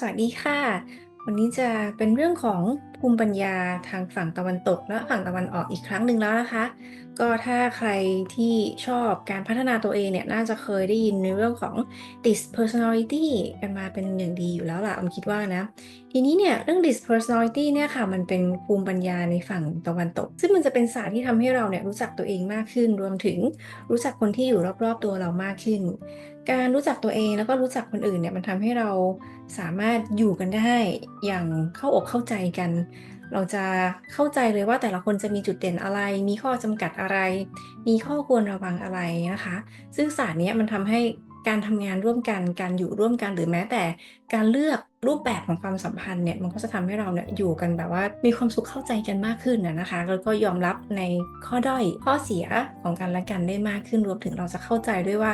สวัสดีค่ะ วันนี้จะเป็นเรื่องของภูมิปัญญาทางฝั่งตะวันตกและฝั่งตะวันออกอีกครั้งหนึ่งแล้วนะคะ ก็ถ้าใครที่ชอบการพัฒนาตัวเองเนี่ยน่าจะเคยได้ยินในเรื่องของ dispersonality กันมาเป็นอย่างดีอยู่แล้วล่ะอมคิดว่านะ ทีนี้เนี่ยเรื่อง dispersonality เนี่ยค่ะมันเป็นภูมิปัญญาในฝั่งตะวันตก ซึ่งมันจะเป็นศาสตร์ที่ทำให้เราเนี่ยรู้จักตัวเองมากขึ้น รวมถึงรู้จักคนที่อยู่รอบๆตัวเรามากขึ้น การรู้จักตัวเองแล้วก็รู้จักคนอื่นเนี่ยมันทำให้เราสามารถอยู่กันได้อย่างเข้าอกเข้าใจกัน เราจะเข้าใจเลยว่าแต่ละคนจะมีจุดเด่นอะไร มีข้อจำกัดอะไร มีข้อควรระวังอะไรนะคะ ซึ่งศาสตร์นี้มันทำให้การทำงานร่วมกัน การอยู่ร่วมกันหรือแม้แต่ การเลือกรูปแบบของความสัมพันธ์เนี่ยมันก็จะทำให้เราเนี่ยอยู่กันแบบว่ามีความสุขเข้าใจกันมากขึ้นนะคะแล้วก็ยอมรับในข้อด้อยข้อเสียของกันและกันได้มากขึ้นรวมถึงเราจะเข้าใจด้วยว่า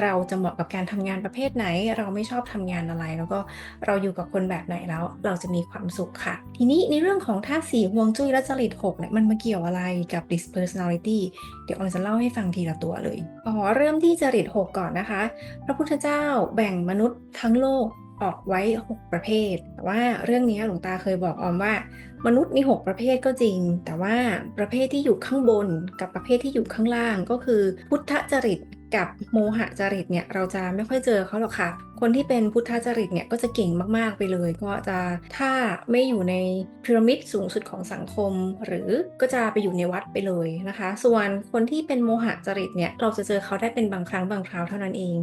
เราจะเหมาะกับการทำงานประเภทไหน เราไม่ชอบทำงานอะไร แล้วก็เราอยู่กับคนแบบไหนแล้ว เราจะมีความสุขค่ะ ทีนี้ในเรื่องของธาตุสีฮวงจุ้ยและจริตหกเนี่ยมันมาเกี่ยวอะไรกับ dispersonality เดี๋ยวออมจะเล่าให้ฟังทีละตัวเลยอ๋อเริ่มที่จริตหกก่อนนะคะ พระพุทธเจ้าแบ่งมนุษย์ทั้งโลก ออกไว้ 6 ประเภท แต่ว่าเรื่องนี้หลวงตาเคยบอกออมว่า มนุษย์มี 6 ประเภทก็จริง แต่ว่าประเภทที่อยู่ข้างบนกับประเภทที่อยู่ข้างล่างก็คือ พุทธจริตกับโมหจริตเนี่ยเราจะไม่ค่อยเจอเขาหรอกค่ะคนที่เป็นพุทธจริตเนี่ยก็จะเก่งมากๆไปเลย ก็จะถ้าไม่อยู่ในพีระมิดสูงสุดของสังคม หรือก็จะไปอยู่ในวัดไปเลยนะคะ ส่วนคนที่เป็นโมหะจริตเนี่ยเราจะเจอเขาได้เป็นบางครั้งบางคราวเท่านั้นเอง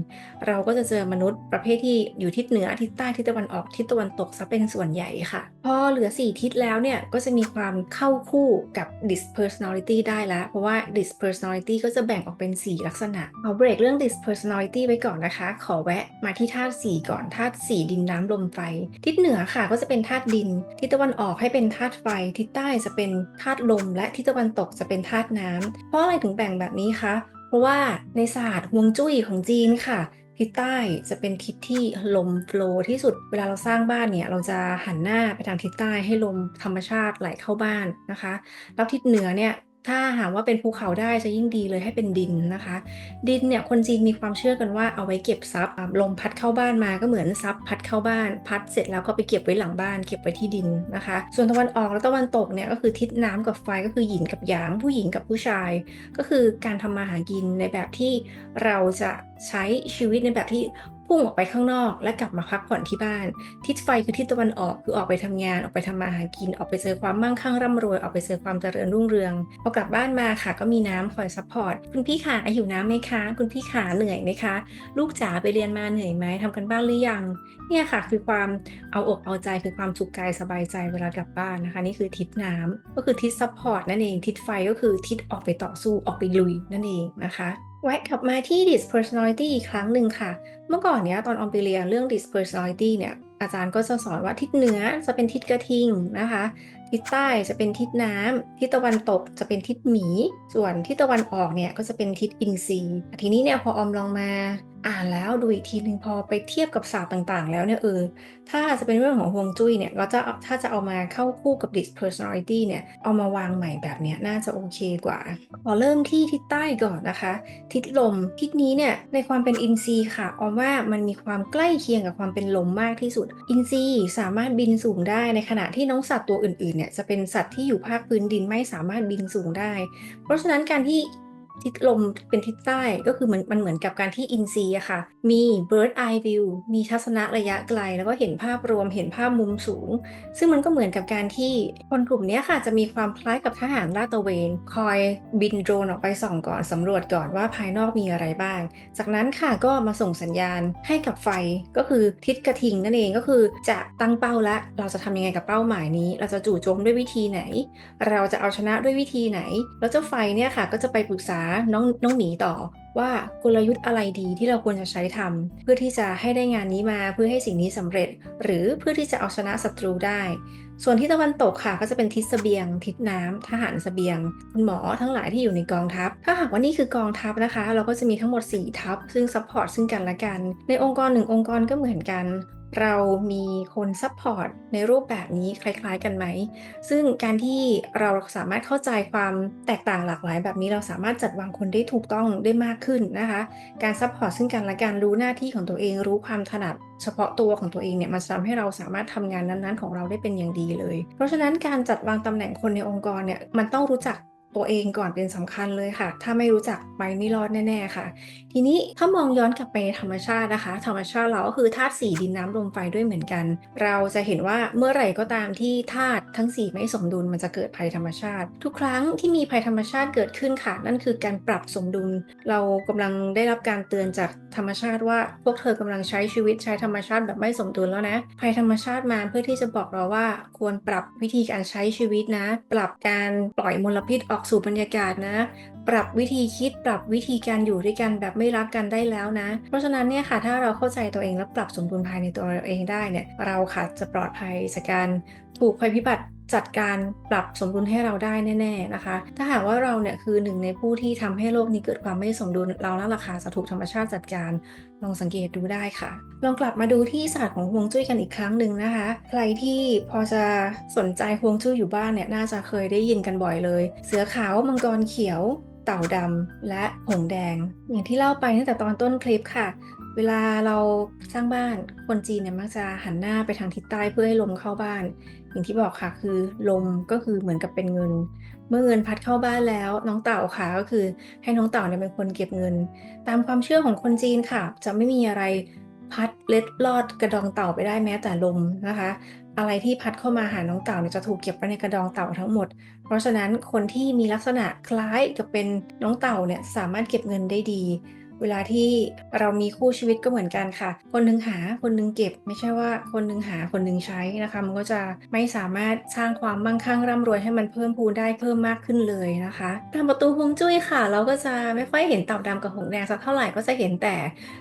เราก็จะเจอมนุษย์ประเภทที่อยู่ทิศเหนือทิศใต้ทิศตะวันออกทิศตะวันตกซะเป็นส่วนใหญ่ค่ะ พอเหลือ 4 ทิศแล้วเนี่ยก็จะมีความเข้าคู่กับ dispersonality ได้แล้ว เพราะว่า dispersonality ก็จะแบ่งออกเป็น 4 ลักษณะเอาเบรกเรื่อง dispersonality ไว้ก่อนนะคะ ขอแวะมาที่ธาาตุสี่ก่อนธาตุสี่ดินน้ำลมไฟ ทิศเหนือค่ะก็จะเป็นธาตุดิน ทิศตะวันออกให้เป็นธาตุไฟ ทิศใต้จะเป็นธาตุลม และทิศตะวันตกจะเป็นธาตุน้ำเพราะอะไรถึงแบ่งแบบนี้คะเพราะว่าในศาสตร์ฮวงจุ้ยของจีนค่ะทิศใต้จะเป็นทิศที่ลมโฟลที่สุดเวลาเราสร้างบ้านเนี่ย เราจะหันหน้าไปทางทิศใต้ให้ลมธรรมชาติไหลเข้าบ้านนะคะ แล้วทิศเหนือเนี่ย ถ้าหากว่าเป็นภูเขาได้จะยิ่งดีเลยให้เป็นดินนะคะ ดินเนี่ยคนจีนมีความเชื่อกันว่าเอาไว้เก็บทรัพย์ลมพัดเข้าบ้านมาก็เหมือนทรัพย์พัดเข้าบ้าน พัดเสร็จแล้วก็ไปเก็บไว้หลังบ้าน เก็บไว้ที่ดินนะคะ ส่วนตะวันออกและตะวันตกเนี่ยก็คือทิศน้ำกับไฟก็คือหยินกับหยาง ผู้หญิงกับผู้ชาย ก็คือการทำมาหากินในแบบที่เราจะใช้ชีวิตในแบบที่ พุ่งออกไปข้างนอก และกลับมาพักผ่อนที่บ้าน ทิศไฟคือทิศตะวันออกคือออกไปทำงานออกไปทำมาหากิน ออกไปเจอความมั่งคั่งร่ำรวยออกไปเจอความเจริญรุ่งเรืองพอกลับบ้านมาค่ะก็มีน้ำคอยซัพพอร์ตคุณพี่ขาหิวน้ำไหมคะ คุณพี่ขาเหนื่อยไหมคะ ลูกจ๋าไปเรียนมาเหนื่อยไหมทำกันบ้านหรือยัง เนี่ยค่ะคือความเอาอกเอาใจคือความสุขกายสบายใจเวลากลับบ้านนะคะ นี่คือทิศน้ำก็คือทิศซัพพอร์ตนั่นเองทิศไฟก็คือทิศออกไปต่อสู้ออกไปลุยนั่นเองนะคะ แวะกลับมาที่ dispersonality อีกครั้งหนึ่งค่ะ เมื่อก่อนเนี้ยตอนออมไปเรียนเรื่อง dispersonality เนี่ยอาจารย์ก็จะสอนว่าทิศเหนือจะเป็นทิศกระทิงนะคะ ทิศใต้จะเป็นทิศน้ำทิศตะวันตกจะเป็นทิศหมี ส่วนทิศตะวันออกเนี่ยก็จะเป็นทิศอินทรีทีนี้เนี่ยพอออมลองมา อ่านแล้วดูอีกทีหนึ่งพอไปเทียบกับศาสตร์ต่างๆ แล้วเนี่ยเออถ้าจะเป็นเรื่องของฮวงจุ้ยเนี่ยเราจะถ้าจะเอามาเข้าคู่กับ dispersonality เนี่ยเอามาวางใหม่แบบเนี้ยน่าจะโอเคกว่าขอเริ่มที่ทิศใต้ก่อนนะคะ ทิศลมทิศนี้เนี่ยในความเป็นอินทรีย์ค่ะออมว่ามันมีความใกล้เคียงกับความเป็นลมมากที่สุด อินทรีย์สามารถบินสูงได้ในขณะที่น้องสัตว์ตัวอื่นๆเนี่ยจะเป็นสัตว์ที่อยู่ภาคพื้นดินไม่สามารถบินสูงได้ เพราะฉะนั้นการที่ ทิศลมเป็นทิศใต้ก็คือเหมือนมันเหมือนกับการที่อินซีอะค่ะ มี bird eye view มีทัศนะระยะไกล แล้วก็เห็นภาพรวมเห็นภาพมุมสูง ซึ่งมันก็เหมือนกับการที่คนกลุ่มนี้ค่ะจะมีความคล้ายกับทหารลาดตระเวน คอยบินโดรนออกไปส่องก่อนสำรวจก่อนว่าภายนอกมีอะไรบ้าง จากนั้นค่ะก็มาส่งสัญญาณให้กับไฟก็คือทิศกระทิงนั่นเองก็คือจะตั้งเป้าและเราจะทำยังไงกับเป้าหมายนี้ เราจะจู่โจมด้วยวิธีไหน เราจะเอาชนะด้วยวิธีไหน แล้วเจ้าไฟเนี่ยค่ะก็จะไปปรึกษาน้องน้องหมีต่อว่ากลยุทธ์อะไรดีที่เราควรจะใช้ทำเพื่อที่จะให้ได้งานนี้มาเพื่อให้สิ่งนี้สำเร็จ หรือเพื่อที่จะเอาชนะศัตรูได้ ส่วนที่ตะวันตกค่ะก็จะเป็นทิศเสบียง ทิศน้ำทหารเสบียงคุณหมอทั้งหลายที่อยู่ในกองทัพ ถ้าหากว่านี่คือกองทัพนะคะ เราก็จะมีทั้งหมด 4 ทัพ ซึ่งซัพพอร์ตซึ่งกันและกัน ในองค์กรหนึ่งองค์กรก็เหมือนกัน เรามีคนซัพพอร์ตในรูปแบบนี้คล้าย ๆ กันไหม ซึ่งการที่เราสามารถเข้าใจความแตกต่างหลากหลาย แบบนี้เราสามารถจัดวางคนได้ถูกต้องได้มากขึ้นนะคะ การซัพพอร์ตซึ่งกันและกันรู้หน้าที่ของตัวเอง รู้ความถนัดเฉพาะตัวของตัวเองเนี่ยมันทำให้เราสามารถทำงานนั้นๆ ของเราได้เป็นอย่างดีเลย เพราะฉะนั้นการจัดวางตำแหน่งคนในองค์กรเนี่ยมันต้องรู้จัก ตัวเองก่อนเป็นสำคัญเลยค่ะ ถ้าไม่รู้จักไปไม่รอดแน่ ๆ ค่ะ ทีนี้ถ้ามองย้อนกลับไปธรรมชาตินะคะ ธรรมชาติเราก็คือธาตุสี่ดินน้ำลมไฟด้วยเหมือนกัน เราจะเห็นว่าเมื่อไหร่ก็ตามที่ธาตุทั้ง 4 ไม่สมดุลมันจะเกิดภัยธรรมชาติ ทุกครั้งที่มีภัยธรรมชาติเกิดขึ้นค่ะ นั่นคือการปรับสมดุล เรากำลังได้รับการเตือนจากธรรมชาติว่าพวกเธอกำลังใช้ชีวิตใช้ธรรมชาติแบบไม่สมดุลแล้วนะ ภัยธรรมชาติมาเพื่อที่จะบอกเราว่า ควรปรับวิธีการใช้ชีวิตนะ ปรับการปล่อยมลพิษออกสู่บรรยากาศนะ ปรับวิธีคิดปรับวิธีการอยู่ด้วยกันแบบไม่รักกันได้แล้วนะ เพราะฉะนั้นเนี่ยค่ะถ้าเราเข้าใจตัวเองและปรับสมดุลภายในตัวเราเองได้เนี่ยเราค่ะจะปลอดภัยจากการถูกภัยพิบัติ จัดการปรับสมดุลให้เราได้แน่ๆนะคะ ถ้าหากว่าเราเนี่ยคือหนึ่งในผู้ที่ทำให้โลกนี้เกิดความไม่สมดุลเรานั่นแหละค่ะจะถูกธรรมชาติจัดการลองสังเกตดูได้ค่ะ ลองกลับมาดูที่ศาสตร์ของฮวงจุ้ยกันอีกครั้งหนึ่งนะคะ ใครที่พอจะสนใจฮวงจุ้ยอยู่บ้านเนี่ยน่าจะเคยได้ยินกันบ่อยเลย เสือขาวมังกรเขียวเต่าดำและหงแดง อย่างที่เล่าไปตั้งแต่ตอนต้นคลิปค่ะ เวลาเราสร้างบ้านคนจีนเนี่ยมักจะหันหน้าไปทางทิศใต้เพื่อให้ลมเข้าบ้าน อย่างที่บอกค่ะคือลมก็คือเหมือนกับเป็นเงิน เมื่อเงินพัดเข้าบ้านแล้ว น้องเต่าค่ะก็คือให้น้องเต่าเนี่ยเป็นคนเก็บเงิน ตามความเชื่อของคนจีนค่ะ จะไม่มีอะไรพัดเล็ดลอดกระดองเต่าไปได้แม้แต่ลมนะคะ อะไรที่พัดเข้ามาหาน้องเต่าเนี่ยจะถูกเก็บไว้ในกระดองเต่าทั้งหมด เพราะฉะนั้นคนที่มีลักษณะคล้ายกับเป็นน้องเต่าเนี่ยสามารถเก็บเงินได้ดี เวลาที่เรามีคู่ชีวิตก็เหมือนกันค่ะ คนหนึงหาคนหนึงเก็บ ไม่ใช่ว่าคนหนึงหาคนหนึงใช้นะคะ มันก็จะไม่สามารถสร้างความมั่งคั่งร่ำรวยให้มันเพิ่มพูนได้เพิ่มมากขึ้นเลยนะคะตามประตูฮวงจุ้ยค่ะ เราก็จะไม่ค่อยเห็นเต่าดำกับหงแดงสักเท่าไหร่ก็จะเห็นแต่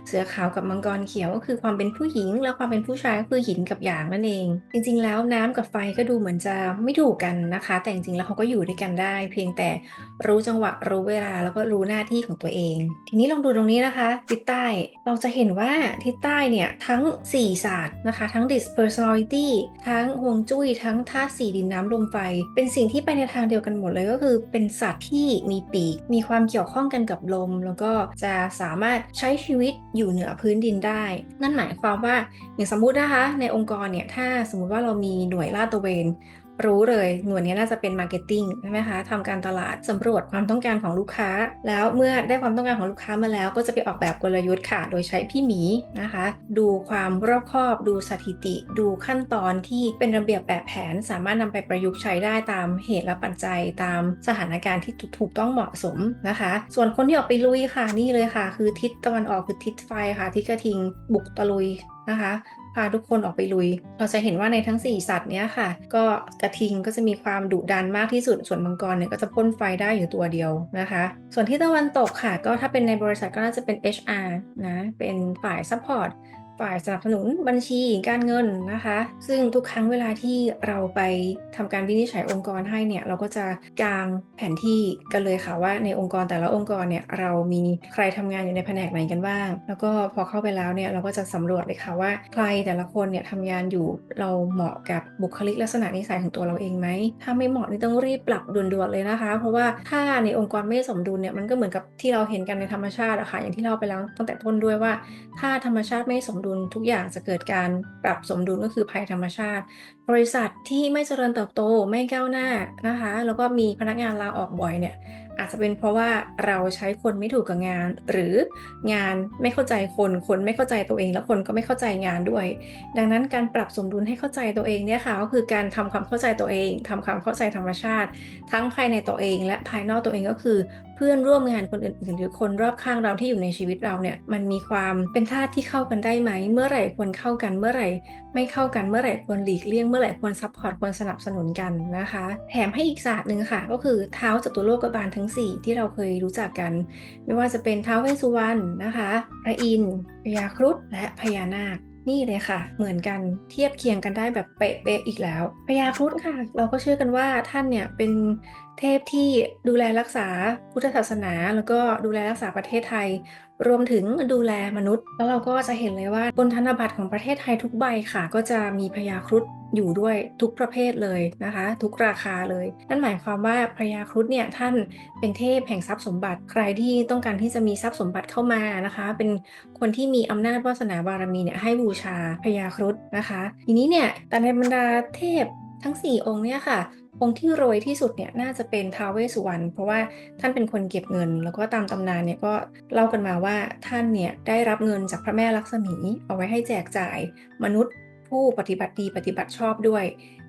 เสือขาวกับมังกรเขียวก็คือความเป็นผู้หญิง แล้วความเป็นผู้ชายก็คือหินกับหยางนั่นเอง จริง ๆ แล้วน้ำกับไฟก็ดูเหมือนจะไม่ถูกกันนะคะ แต่จริงๆแล้วเขาก็อยู่ด้วยกันได้ เพียงแต่รู้จังหวะรู้เวลาแล้วก็รู้หน้าที่ของตัวเอง ทีนี้ลองดูตรงนี้นะคะ ทิศใต้เราจะเห็นว่าทิศใต้เนี่ยทั้ง 4 ศาสตร์นะคะ ทั้ง dispersonality ทั้งฮวงจุ้ยทั้งธาตุสี่ดินน้ำลมไฟ เป็นสิ่งที่ไปในทางเดียวกันหมดเลยก็คือเป็นสัตว์ที่มีปีก มีความเกี่ยวข้องกันกับลม แล้วก็จะสามารถใช้ชีวิตอยู่เหนือพื้นดินได้ นั่นหมายความว่าอย่างสมมุตินะคะ ในองค์กรเนี่ยถ้าสมมุติว่าเรามีหน่วยลาดตระเวน รู้เลยหน่วยนี้น่าจะเป็นมาร์เก็ตติ้งใช่ไหมคะทำการตลาดสำรวจความต้องการของลูกค้า แล้วเมื่อได้ความต้องการของลูกค้ามาแล้ว ก็จะไปออกแบบกลยุทธ์ค่ะ โดยใช้พี่หมีนะคะ ดูความรอบคอบ ดูสถิติ ดูขั้นตอนที่เป็นระเบียบแบบแผน สามารถนำไปประยุกต์ใช้ได้ตามเหตุและปัจจัยตามสถานการณ์ที่ถูกต้องเหมาะสมนะคะ ส่วนคนที่ออกไปลุยค่ะนี่เลยค่ะ คือทิศตะวันออกคือทิศไฟค่ะทิศกระทิงบุกตะลุยนะคะ พาทุกคนออกไปลุย เราจะเห็นว่าในทั้ง 4 สัตว์เนี้ยค่ะ ก็กระทิงก็จะมีความดุดันมากที่สุด ส่วนมังกรเนี่ยก็จะพ่นไฟได้อยู่ตัวเดียวนะคะ ส่วนที่ตะวันตกค่ะ ก็ถ้าเป็นในบริษัทก็น่าจะเป็น HR นะ เป็นฝ่ายซัพพอร์ต ฝ่ายสนับสนุนบัญชีการเงินนะคะ ซึ่งทุกครั้งเวลาที่เราไปทำการวินิจฉัยองค์กรให้เนี่ยเราก็จะกางแผนที่กันเลยค่ะว่าในองค์กรแต่ละองค์กรเนี่ยเรามีใครทำงานอยู่ในแผนกไหนกันบ้าง แล้วก็พอเข้าไปแล้วเนี่ยเราก็จะสำรวจเลยค่ะว่าใครแต่ละคนเนี่ยทำงานอยู่เราเหมาะกับบุคลิกลักษณะนิสัยของตัวเราเองไหมถ้าไม่เหมาะนี่ต้องรีบปรับด่วนๆเลยนะคะ เพราะว่าถ้าในองค์กรไม่สมดุลเนี่ยมันก็เหมือนกับที่เราเห็นกันในธรรมชาติอะค่ะอย่างที่เราไปแล้วตั้งแต่ต้นด้วยว่า ถ้าธรรมชาติไม่สมดุลทุกอย่างจะเกิดการปรับสมดุลก็คือภัยธรรมชาติ บริษัทที่ไม่เจริญเติบโตไม่ก้าวหน้านะคะ แล้วก็มีพนักงานลาออกบ่อยเนี่ย อาจจะเป็นเพราะว่าเราใช้คนไม่ถูกกับงาน หรืองานไม่เข้าใจคนคนไม่เข้าใจตัวเอง แล้วคนก็ไม่เข้าใจงานด้วย ดังนั้นการปรับสมดุลให้เข้าใจตัวเองเนี่ยค่ะก็คือการทำความเข้าใจตัวเองทำความเข้าใจธรรมชาติ ทั้งภายในตัวเอง และภายนอกตัวเองก็คือเพื่อนร่วมงานคนอื่นๆ หรือคนรอบข้างเราที่อยู่ในชีวิตเราเนี่ยมันมีความเป็นธาตุที่เข้ากันได้ไหม เมื่อไหร่ควรเข้ากันเมื่อไหร่ ไม่เข้ากันเมื่อไหร่ควรหลีกเลี่ยงเมื่อไหร่ควรซัพพอร์ตควรสนับสนุนกันนะคะ แถมให้อีกศาสตร์หนึ่งค่ะ ก็คือเท้าจตุโลกบาลทั้งสี่ที่เราเคยรู้จักกัน ไม่ว่าจะเป็นท้าวเวสสุวรรณนะคะพระอินทร์พญาครุฑและพญานาคนี่เลยค่ะ เหมือนกันเทียบเคียงกันได้แบบเป๊ะๆอีกแล้วพญาครุฑค่ะ เราก็เชื่อกันว่าท่านเนี่ยเป็น เทพที่ดูแลรักษาพุทธศาสนา แล้วก็ดูแลรักษาประเทศไทย รวมถึงดูแลมนุษย์ แล้วเราก็จะเห็นเลยว่าบนธนบัตรของประเทศไทยทุกใบค่ะ ก็จะมีพญาครุฑอยู่ด้วยทุกประเภทเลยนะคะ ทุกราคาเลย นั่นหมายความว่าพญาครุฑเนี่ยท่านเป็นเทพแห่งทรัพย์สมบัติ ใครที่ต้องการที่จะมีทรัพย์สมบัติเข้ามานะคะ เป็นคนที่มีอำนาจวาสนาบารมีเนี่ยให้บูชาพญาครุฑนะคะ ทีนี้เนี่ยแต่ในบรรดาเทพทั้ง 4 องค์เนี่ยค่ะ องค์ที่รวยที่สุดเนี่ยน่าจะเป็นท้าวเวสสุวรรณเพราะว่าท่านเป็นคนเก็บเงิน แล้วก็ตามตำนานเนี่ยก็เล่ากันมาว่าท่านเนี่ยได้รับเงินจากพระแม่ลักษมี เอาไว้ให้แจกจ่ายมนุษย์ผู้ปฏิบัติดีปฏิบัติชอบด้วย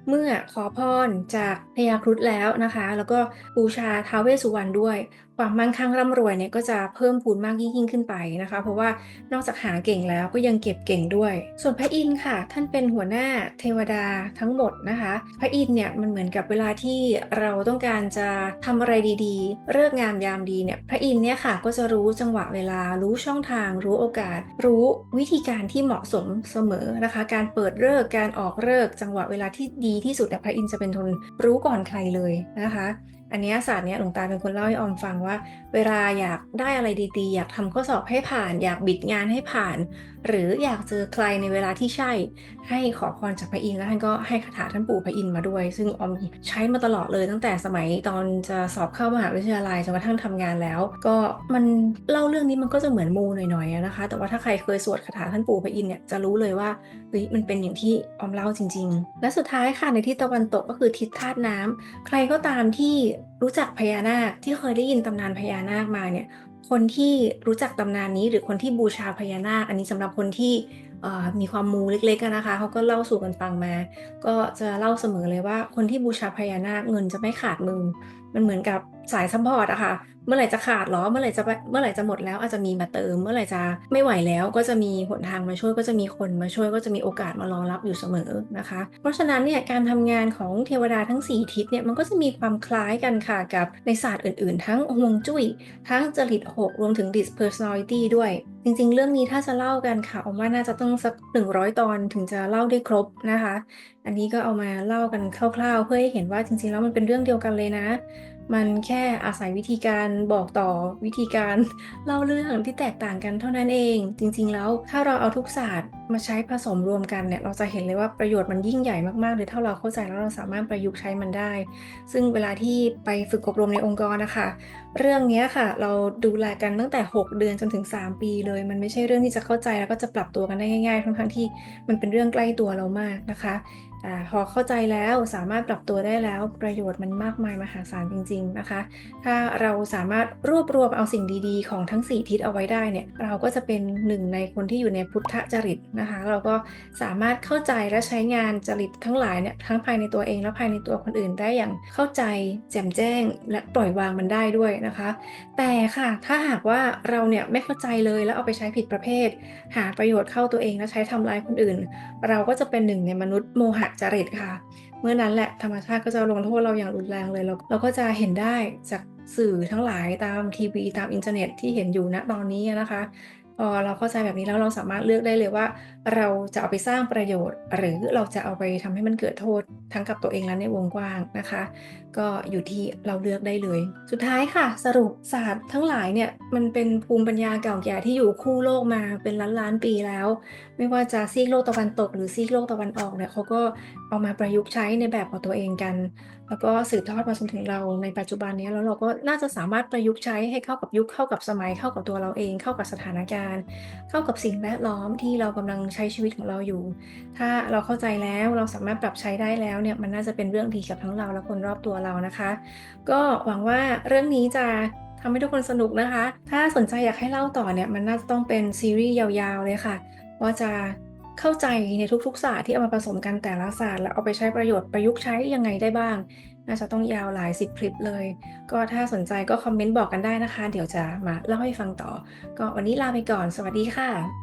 เมื่อขอพรจากพญาครุฑแล้วนะคะ แล้วก็บูชาท้าวเวสสุวรรณด้วย ความมั่งคั่งร่ำรวยเนี่ยก็จะเพิ่มพูนมากยิ่งขึ้นไปนะคะ เพราะว่านอกจากหาเก่งแล้วก็ยังเก็บเก่งด้วย ส่วนพระอินทร์ค่ะ ท่านเป็นหัวหน้าเทวดาทั้งหมดนะคะ พระอินทร์เนี่ยมันเหมือนกับเวลาที่เราต้องการจะทำอะไรดีๆเลิกงามยามดีเนี่ยพระอินทร์เนี่ยค่ะก็จะรู้จังหวะเวลารู้ช่องทาง รู้โอกาส รู้วิธีการที่เหมาะสมเสมอนะคะ การเปิดเลิกการออกเลิกจังหวะเวลาที่ดีที่สุดเนี่ยพระอินทร์จะเป็นคนรู้ก่อนใครเลยนะคะ อันนี้ศาสตร์เนี้ยหลวงตาเป็นคนเล่าให้ออมฟังว่า เวลาอยากได้อะไรดีๆ อยากทำข้อสอบให้ผ่าน อยากบิดงานให้ผ่าน หรืออยากเจอใครในเวลาที่ใช่ ให้ขอพรจากพระอินทร์แล้วท่านก็ให้คาถาท่านปู่พระอินทร์มาด้วย ซึ่งออมใช้มาตลอดเลยตั้งแต่สมัยตอนจะสอบเข้ามหาวิทยาลัยจนกระทั่งทำงานแล้ว ก็มันเล่าเรื่องนี้มันก็จะเหมือนมูหน่อยๆนะคะ แต่ว่าถ้าใครเคยสวดคาถาท่านปู่พระอินทร์เนี่ยจะรู้เลยว่าเฮ้ยมันเป็นอย่างที่ออมเล่าจริง ๆ และสุดท้ายค่ะในทิศตะวันตกก็คือทิศธาตุน้ำใครก็ตามที่รู้จักพญานาคที่เคยได้ยินตำนานพญานาคมาเนี่ย คนที่รู้จักตำนานนี้หรือคนที่บูชาพญานาค อันนี้สำหรับคนที่มีความมูเล็กๆนะคะเขาก็เล่าสู่กันฟังมา ก็จะเล่าเสมอเลยว่าคนที่บูชาพญานาคเงินจะไม่ขาดมือ มันเหมือนกับสายซัพพอร์ตอะค่ะ เมื่อไหร่จะขาดหรอ เมื่อไหร่จะเมื่อไหร่จะหมดแล้วอาจจะมีมาเติม เมื่อไหร่จะไม่ไหวแล้วก็จะมีหนทางมาช่วยก็จะมีคนมาช่วยก็จะมีโอกาสมารองรับอยู่เสมอนะคะ เพราะฉะนั้นเนี่ยการทำงานของเทวดาทั้ง 4 ทิศเนี่ยมันก็จะมีความคล้ายกันค่ะกับในศาสตร์อื่นๆ ทั้งฮวงจุ้ยทั้งจริตหกรวมถึง dispersonality ด้วย จริงๆ เรื่องนี้ถ้าจะเล่ากันค่ะผมว่าน่าจะต้องสัก 100 ตอนถึงจะเล่าได้ครบนะคะ อันนี้ก็เอามาเล่ากันคร่าว ๆ เพื่อให้เห็นว่าจริงๆแล้วมันเป็นเรื่องเดียวกันเลยนะ มันแค่อาศัยวิธีการบอกต่อวิธีการเล่าเรื่องที่แตกต่างกันเท่านั้นเอง จริงๆแล้วถ้าเราเอาทุกศาสตร์มาใช้ผสมรวมกันเนี่ยเราจะเห็นเลยว่าประโยชน์มันยิ่งใหญ่มากๆเลยถ้าเราเข้าใจแล้วเราสามารถประยุกต์ใช้มันได้ ซึ่งเวลาที่ไปฝึกอบรมในองค์กรนะคะเรื่องนี้ค่ะ เราดูแลกันตั้งแต่ 6 เดือนจนถึง 3 ปีเลย มันไม่ใช่เรื่องที่จะเข้าใจแล้วก็จะปรับตัวกันได้ง่ายๆทั้งๆที่มันเป็นเรื่องใกล้ตัวเรามากนะคะ อพอเข้าใจแล้วสามารถปรับตัวได้แล้วประโยชน์มันมากมายมหาศาลจริง ๆนะคะ ถ้าเราสามารถรวบรวมเอาสิ่งดีๆ ของทั้ง 4 ทิศเอาไว้ได้เนี่ยเราก็จะเป็นหนึ่งในคนที่อยู่ในพุทธจริตนะคะ เราก็สามารถเข้าใจและใช้งานจริตทั้งหลายเนี่ยทั้งภายในตัวเองและภายในตัวคนอื่นได้อย่างเข้าใจแจ่มแจ้งและปล่อยวางมันได้ด้วยนะคะ แต่ค่ะถ้าหากว่าเราเนี่ยไม่เข้าใจเลยแล้วเอาไปใช้ผิดประเภท หาประโยชน์เข้าตัวเองและใช้ทำลายคนอื่น เราก็จะเป็นหนึ่งในมนุษย์โมหะจริตค่ะ เมื่อนั้นแหละธรรมชาติก็จะลงโทษเราอย่างรุนแรงเลยเราเราก็จะเห็นได้จากสื่อทั้งหลายตามทีวีตามอินเทอร์เน็ตที่เห็นอยู่ณตอนนี้นะคะ อเราเข้าใจแบบนี้แล้วเราสามารถเลือกได้เลยว่า เราจะเอาไปสร้างประโยชน์ หรือเราจะเอาไปทำให้มันเกิดโทษทั้งกับตัวเองและในวงกว้างนะคะ ก็อยู่ที่เราเลือกได้เลย สุดท้ายค่ะ สรุปศาสตร์ทั้งหลายเนี่ยมันเป็นภูมิปัญญาเก่าแก่ที่อยู่คู่โลกมาเป็นล้านล้านปีแล้ว ไม่ว่าจะซีกโลกตะวันตก หรือซีกโลกตะวันออกเนี่ยเขาก็เอามาประยุกต์ใช้ในแบบของตัวเองกัน แล้วก็สืบทอดมาจนถึงเราในปัจจุบันนี้แล้วเราก็น่าจะสามารถประยุกต์ใช้ให้เข้ากับยุคเข้ากับสมัยเข้ากับตัวเราเองเข้ากับสถานการณ์เข้ากับสิ่งแวดล้อมที่เรากำลังใช้ชีวิตของเราอยู่ ถ้าเราเข้าใจแล้วเราสามารถปรับใช้ได้แล้วเนี่ยมันน่าจะเป็นเรื่องดีกับทั้งเราและคนรอบตัวเรานะคะ ก็หวังว่าเรื่องนี้จะทำให้ทุกคนสนุกนะคะ ถ้าสนใจอยากให้เล่าต่อเนี่ยมันน่าจะต้องเป็นซีรีส์ยาวๆเลยค่ะ ว่าจะเข้าใจในทุกๆศาสตร์ที่เอามาผสมกันแต่ละศาสตร์แล้วเอาไปใช้ประโยชน์ประยุกต์ใช้ยังไงได้บ้าง น่าจะต้องยาวหลายสิบคลิปเลย ก็ถ้าสนใจก็คอมเมนต์บอกกันได้นะคะ เดี๋ยวจะมาเล่าให้ฟังต่อ ก็วันนี้ลาไปก่อน สวัสดีค่ะ